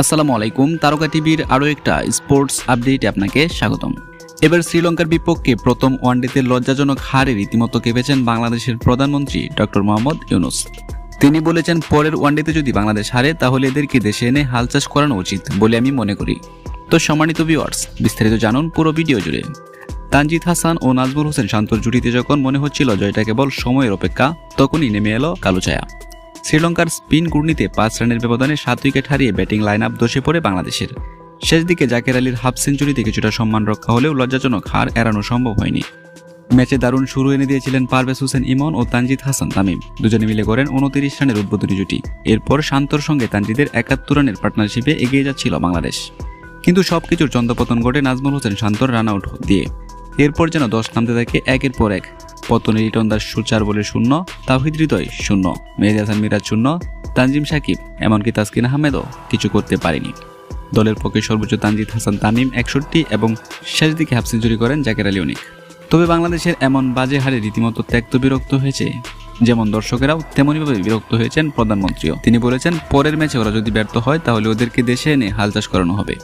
আসসালামু আলাইকুম, তারকা টিভির আরও একটা স্পোর্টস আপডেটে আপনাকে স্বাগতম। এবার শ্রীলঙ্কার বিপক্ষে প্রথম ওয়ানডেতে লজ্জাজনক হারে রীতিমতো কেঁপেছেন বাংলাদেশের প্রধানমন্ত্রী ডক্টর মোহাম্মদ ইউনুস। তিনি বলেছেন, পরের ওয়ানডেতে যদি বাংলাদেশ হারে, তাহলে এদেরকে দেশে এনে হাল চাষ করানো উচিত বলে আমি মনে করি। তো সম্মানিত ভিউয়ার্স বিস্তারিত জানুন পুরো ভিডিও জুড়ে। তানজিদ হাসান ও নাজমুল হোসেন শান্তর জুটিতে যখন মনে হচ্ছিল জয়টা কেবল সময়ের অপেক্ষা, তখনই নেমে এলো কালো ছায়া। শ্রীলঙ্কার স্পিন ঘূর্ণিতে পাঁচ রানের ব্যবধানে সাত উইকেট হারিয়ে ব্যাটিং লাইন আপ দোষে পড়ে বাংলাদেশের। শেষ দিকে জাকের আলীর হাফ সেঞ্চুরিতে কিছুটা সম্মান রক্ষা হলেও লজ্জাজনক হার এড়ানো সম্ভব হয়নি। ম্যাচে দারুণ শুরু এনে দিয়েছিলেন পারভেজ হোসেন ইমন ও তানজিদ হাসান তামিম। দুজনে মিলে করেন উনতিরিশ রানের উদ্বোধনী জুটি। এরপর শান্তর সঙ্গে তানজিদের একাত্তর রানের পার্টনারশিপে এগিয়ে যাচ্ছিল বাংলাদেশ। কিন্তু সবকিছুর চন্দ্রপতন ঘটে নাজমুল হোসেন শান্তর রান আউট দিয়ে। এরপর যেন দশ নামতে থাকে একের পর এক। পতনে রিটন দাস চার বলে শূন্য তাহিদ হৃদয় শূন্য, মেহেদি হাসান মিরাজ শূন্য, তানজিম সাকিব, এমনকি তাসকিন আহমেদও কিছু করতে পারেনি। দলের পক্ষে সর্বোচ্চ তানজিদ হাসান তামিম একষট্টি এবং শেষ দিকে হাফ সেঞ্চুরি করেন জাকের আলী অনিক। তবে বাংলাদেশের এমন বাজে হারে রীতিমতো ত্যক্ত বিরক্ত হয়েছে। যেমন দর্শকেরাও তেমনইভাবে বিরক্ত হয়েছেন প্রধানমন্ত্রীও। তিনি বলেছেন, পরের ম্যাচে ওরা যদি ব্যর্থ হয়, তাহলে ওদেরকে দেশে এনে হাল চাষ করানো হবে।